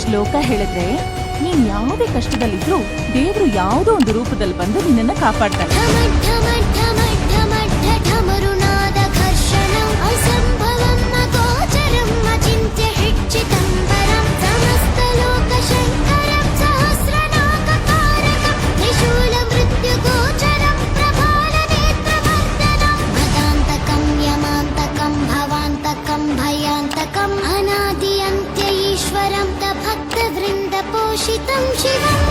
ಶ್ಲೋಕ ಹೇಳಿದ್ರೆ ನೀನ್ ಯಾವುದೇ ಕಷ್ಟದಲ್ಲಿದ್ರು ದೇವರು ಯಾವುದೋ ಒಂದು ರೂಪದಲ್ಲಿ ಬಂದು ನಿನ್ನನ್ನು ಕಾಪಾಡ್ತಾರೆ భయాంతకం అనాది भक्तवृन्दपोषितम् शिवम्